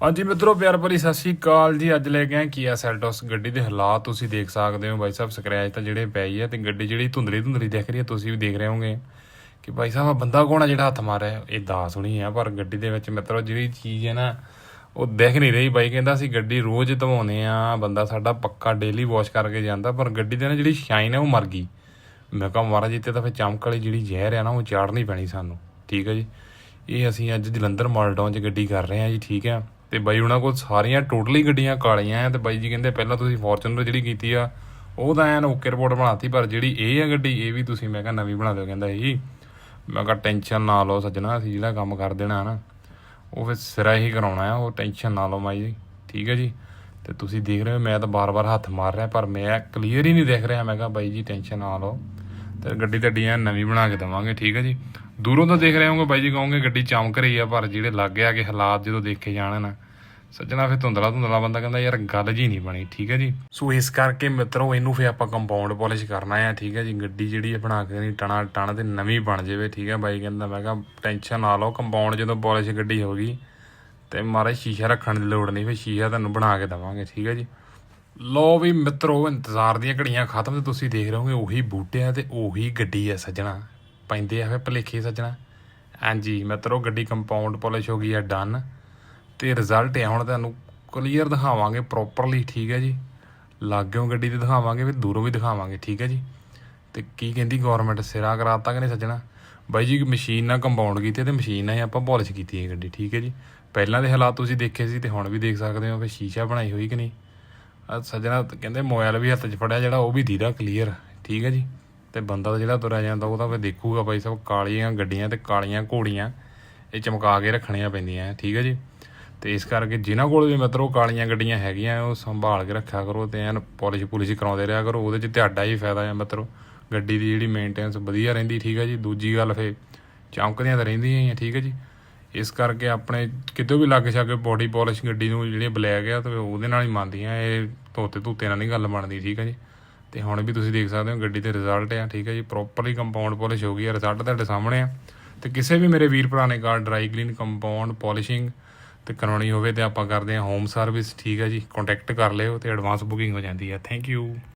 ਹਾਂਜੀ ਮਿੱਤਰੋ, ਪਿਆਰ ਭਰੀ ਸਤਿ ਸ਼੍ਰੀ ਅਕਾਲ ਜੀ। ਅੱਜ ਲੈ ਕੇ ਆਏ ਕੀਆ ਸੈਲਟੋਸ ਗੱਡੀ ਦੇ ਹਾਲਾਤ ਤੁਸੀਂ ਦੇਖ ਸਕਦੇ ਹੋ। ਬਾਈ ਸਾਹਿਬ ਸਕ੍ਰੈਚ ਤਾਂ ਜਿਹੜੇ ਪਈ ਹੈ ਤੇ ਗੱਡੀ ਜਿਹੜੀ ਧੁੰਦਲੀ ਧੁੰਦਲੀ ਦਿਖ ਰਹੀ ਹੈ ਤੁਸੀਂ ਵੀ ਦੇਖ ਰਹੇ ਹੋਗੇ ਕਿ ਬਾਈ ਸਾਹਿਬ ਆ ਬੰਦਾ ਕੌਣ ਆ ਜਿਹੜਾ ਹੱਥ ਮਾਰਿਆ ਇਹ ਦਾਸ ਹੁਣੀ ਆ, ਪਰ ਗੱਡੀ ਦੇ ਵਿੱਚ ਮਿੱਤਰੋ, ਜਿਹੜੀ ਚੀਜ਼ ਹੈ ਨਾ, ਉਹ ਦਿਖ ਨਹੀਂ ਰਹੀ। ਬਾਈ ਕਹਿੰਦਾ ਅਸੀਂ ਗੱਡੀ ਰੋਜ਼ ਧਵਾਉਂਦੇ ਆ, ਬੰਦਾ ਸਾਡਾ ਪੱਕਾ ਡੇਲੀ ਵਾਸ਼ ਕਰਕੇ ਜਾਂਦਾ, ਪਰ ਗੱਡੀ ਦੇ ਨਾ ਜਿਹੜੀ ਸ਼ਾਈਨ ਹੈ ਉਹ ਮਰ ਗਈ। ਮੈਂ ਕਿਹਾ, ਮਹਾਰਾਜ, ਇੱਥੇ ਤਾਂ ਫਿਰ ਚਮਕ ਵਾਲੀ ਜਿਹੜੀ ਜ਼ਹਿਰ ਆ ਨਾ, ਉਹ ਚਾੜਨੀ ਪੈਣੀ ਸਾਨੂੰ। ਠੀਕ ਹੈ ਜੀ? ਇਹ ਅਸੀਂ ਅੱਜ ਜਲੰਧਰ ਮਾਲਟਾਊਨ 'ਚ ਗੱਡੀ ਕਰ ਰਹੇ ਹਾਂ ਜੀ, ਠੀਕ ਹੈ ਤੇ ਬਾਈ ਉਹਨਾਂ ਕੋਲ ਸਾਰੀਆਂ ਟੋਟਲੀ ਗੱਡੀਆਂ ਕਾਲੀਆਂ ਆ ਤੇ ਬਾਈ ਜੀ ਕਹਿੰਦੇ ਪਹਿਲਾਂ ਤੁਸੀਂ ਫੋਰਚੂਨਰ ਜਿਹੜੀ ਕੀਤੀ ਆ, ਉਹ ਤਾਂ ਐਨ ਓਕੇ ਰਿਪੋਰਟ ਬਣਾਤੀ, ਪਰ ਜਿਹੜੀ ਇਹ ਆ ਗੱਡੀ, ਇਹ ਵੀ ਤੁਸੀਂ ਮੈਂ ਕਿਹਾ ਨਵੀਂ ਬਣਾ ਦਿਓ ਕਹਿੰਦਾ ਜੀ ਮੈਂ ਕਿਹਾ ਟੈਨਸ਼ਨ ਨਾ ਲਓ ਸੱਜਣਾ, ਅਸੀਂ ਜਿਹੜਾ ਕੰਮ ਕਰ ਦੇਣਾ ਨਾ, ਉਹ ਫਿਰ ਸਿਰਾ ਹੀ ਕਰਾਉਣਾ ਆ, ਉਹ ਟੈਨਸ਼ਨ ਨਾ ਲਓ ਮਾਈ ਜੀ, ਠੀਕ ਹੈ ਜੀ? ਤੇ ਤੁਸੀਂ ਦੇਖ ਰਹੇ ਹੋ, ਮੈਂ ਤਾਂ ਬਾਰ-ਬਾਰ ਹੱਥ ਮਾਰ ਰਿਹਾ, ਪਰ ਮੈਂ ਕਲੀਅਰ ਹੀ ਨਹੀਂ ਦੇਖ ਰਿਹਾ, ਮੈਂ ਕਿਹਾ ਬਾਈ ਜੀ ਟੈਨਸ਼ਨ ਨਾ ਲਓ। ਤੇ ਗੱਡੀ ਤੁਹਾਡੀ ਐਨ ਨਵੀਂ ਬਣਾ ਕੇ ਦਵਾਂਗੇ, ਠੀਕ ਹੈ ਜੀ? ਦੂਰੋਂ ਤਾਂ ਦੇਖ ਰਹੇ ਹੋਗੇ ਬਾਈ ਜੀ, ਕਹੋਗੇ ਗੱਡੀ ਚਮਕ ਰਹੀ ਆ, ਪਰ ਜਿਹੜੇ ਲੱਗ ਆ ਕਿ ਹਾਲਾਤ ਜਦੋਂ ਦੇਖੇ ਜਾਣ ਨਾ, ਸੱਜਣਾ ਫਿਰ ਧੁੰਦਲਾ ਧੁੰਦਲਾ ਬੰਦਾ ਕਹਿੰਦਾ, ਯਾਰ, ਗੱਲ ਜੀ ਨਹੀਂ ਬਣੀ। ਠੀਕ ਹੈ ਜੀ? ਸੋ ਇਸ ਕਰਕੇ ਮਿੱਤਰੋ, ਇਹਨੂੰ ਫਿਰ ਆਪਾਂ ਕੰਪਾਊਂਡ ਪਾਲਿਸ਼ ਕਰਨਾ ਆ, ਠੀਕ ਹੈ ਜੀ? ਗੱਡੀ ਜਿਹੜੀ ਆ, ਬਣਾ ਕੇ ਨਹੀਂ ਟਣਾ ਟਣ ਤੇ ਨਵੀਂ ਬਣ ਜਾਵੇ, ਠੀਕ ਹੈ? ਬਾਈ ਕਹਿੰਦਾ, ਮੈਂ ਕਿਹਾ, ਟੈਨਸ਼ਨ ਨਾ ਲਓ ਕੰਪਾਊਂਡ ਜਦੋਂ ਪਾਲਿਸ਼ ਗੱਡੀ ਹੋ ਗਈ ਤੇ ਮਾਰੇ ਸ਼ੀਸ਼ਾ ਰੱਖਣ ਦੀ ਲੋੜ ਨਹੀਂ, ਫਿਰ ਸ਼ੀਸ਼ਾ ਤੁਹਾਨੂੰ ਬਣਾ ਕੇ ਦਵਾਂਗੇ। ਠੀਕ ਹੈ ਜੀ? ਲੋ ਵੀ ਮਿੱਤਰੋ, ਇੰਤਜ਼ਾਰ ਦੀਆਂ ਘੜੀਆਂ ਖਤਮ ਤੇ ਤੁਸੀਂ ਦੇਖ ਰਹੇ ਹੋਗੇ, ਉਹੀ ਬੂਟੇ ਆ ਤੇ ਉਹੀ ਗੱਡੀ ਆ ਸੱਜਣਾ। ਪੈਂਦੇ ਆ ਫੇ ਭਲੇਖੇ ਸੱਜਣਾ। ਹਾਂਜੀ ਮਿੱਤਰੋ ਗੱਡੀ ਕੰਪਾਊਂਡ ਪਾਲਿਸ਼ ਹੋ ਗਈ ਆ ਡਨ ਤੇ ਰਿਜ਼ਲਟ ਆ, ਹੁਣ ਤੁਹਾਨੂੰ ਕਲੀਅਰ ਦਿਖਾਵਾਂਗੇ ਪ੍ਰੋਪਰਲੀ ਠੀਕ ਹੈ ਜੀ। ਲਾਗਿਓਂ ਗੱਡੀ ਤੇ ਦਿਖਾਵਾਂਗੇ, ਫਿਰ ਦੂਰੋਂ ਵੀ ਦਿਖਾਵਾਂਗੇ, ਠੀਕ ਹੈ ਜੀ। ਤੇ ਕੀ ਕਹਿੰਦੀ ਗਵਰਨਮੈਂਟ ਸਿਰਾ ਕਰਾਤਾ ਕਿ ਨਹੀਂ ਸੱਜਣਾ? ਬਾਈ ਜੀ ਮਸ਼ੀਨ ਨਾਲ ਕੰਪਾਊਂਡ ਕੀਤੀ ਤੇ ਮਸ਼ੀਨ ਨਾਲ ਹੀ ਆਪਾਂ ਪਾਲਿਸ਼ ਕੀਤੀ ਹੈ ਗੱਡੀ, ਠੀਕ ਹੈ ਜੀ। ਪਹਿਲਾਂ ਦੇ ਹਾਲਾਤ ਤੁਸੀਂ ਦੇਖੇ ਸੀ ਤੇ ਹੁਣ ਵੀ ਦੇਖ ਸਕਦੇ ਹੋ ਫਿਰ ਸ਼ੀਸ਼ਾ ਬਣਾਈ ਹੋਈ ਕਿ ਨਹੀਂ। ਸੱਜਣਾ, ਕਹਿੰਦੇ ਮੋਬਾਈਲ ਵੀ ਹੱਥ 'ਚ ਫੜਿਆ ਜਿਹੜਾ ਉਹ ਵੀ ਦੀਦਾ ਕਲੀਅਰ ਠੀਕ ਹੈ ਜੀ। ਤੇ ਬੰਦਾ ਤਾਂ ਜਿਹੜਾ ਤੁਰਿਆ ਜਾਂਦਾ, ਉਹ ਤਾਂ ਫਿਰ ਦੇਖੂਗਾ ਬਾਈ ਸਭ ਕਾਲੀਆਂ ਗੱਡੀਆਂ ਤੇ ਕਾਲੀਆਂ ਘੋੜੀਆਂ, ਇਹ ਚਮਕਾ ਕੇ ਰੱਖਣੀਆਂ ਪੈਂਦੀਆਂ, ਠੀਕ ਹੈ ਜੀ? ਤੇ ਇਸ ਕਰਕੇ ਜਿਨ੍ਹਾਂ ਕੋਲ ਵੀ ਮਿੱਤਰੋ ਕਾਲੀਆਂ ਗੱਡੀਆਂ ਹੈਗੀਆਂ, ਉਹ ਸੰਭਾਲ ਕੇ ਰੱਖਿਆ ਕਰੋ ਤੇ ਐਨ ਪਾਲਿਸ਼ ਪੁਲਿਸ਼ ਕਰਾਉਂਦੇ ਰਿਹਾ ਕਰੋ, ਉਹਦੇ 'ਚ ਤੁਹਾਡਾ ਹੀ ਫਾਇਦਾ ਹੈ ਮਿੱਤਰੋ ਗੱਡੀ ਦੀ ਜਿਹੜੀ ਮੇਨਟੇਨੈਂਸ ਵਧੀਆ ਰਹਿੰਦੀ, ਠੀਕ ਹੈ ਜੀ? ਦੂਜੀ ਗੱਲ ਫੇ ਚਮਕਦੀਆਂ ਤਾਂ ਰਹਿੰਦੀਆਂ ਹੀ ਆ, ਠੀਕ ਹੈ ਜੀ? ਇਸ ਕਰਕੇ ਆਪਣੇ ਕਿਤੇ ਵੀ ਲੱਗ ਛਾਗੇ ਬੋਡੀ ਪਾਲਿਸ਼ ਗੱਡੀ ਨੂੰ ਜਿਹੜੀ ਬਲੈਕ ਆ, ਤੇ ਉਹਦੇ ਨਾਲ ਹੀ ਮੰਨਦੀਆਂ, ਇਹ ਧੋਤੇ ਧੂਤੇ ਨਾਲ ਨਹੀਂ ਗੱਲ ਬਣਦੀ, ਠੀਕ ਹੈ ਜੀ? ਤੇ ਹੁਣ ਵੀ ਤੁਸੀਂ ਦੇਖ ਸਕਦੇ ਹੋ ਗੱਡੀ ਤੇ ਰਿਜ਼ਲਟ ਆ, ਠੀਕ ਹੈ ਜੀ? ਪ੍ਰੋਪਰਲੀ ਕੰਪਾਊਂਡ ਪਾਲਿਸ਼ ਹੋ ਗਈ ਆ ਰਿਜ਼ਲਟ ਤੁਹਾਡੇ ਸਾਹਮਣੇ ਆ। ਤੇ ਕਿਸੇ ਵੀ ਮੇਰੇ ਵੀਰ ਭਰਾ ਨੇ car dry clean compound polishing ਤੇ ਕਰਾਉਣੀ ਹੋਵੇ ਤੇ ਆਪਾਂ ਕਰਦੇ ਹਾਂ ਹੋਮ ਸਰਵਿਸ ਠੀਕ ਹੈ ਜੀ? ਕੰਟੈਕਟ ਕਰ ਲਿਓ ਤੇ ਐਡਵਾਂਸ ਬੁਕਿੰਗ ਹੋ ਜਾਂਦੀ ਹੈ ਥੈਂਕ ਯੂ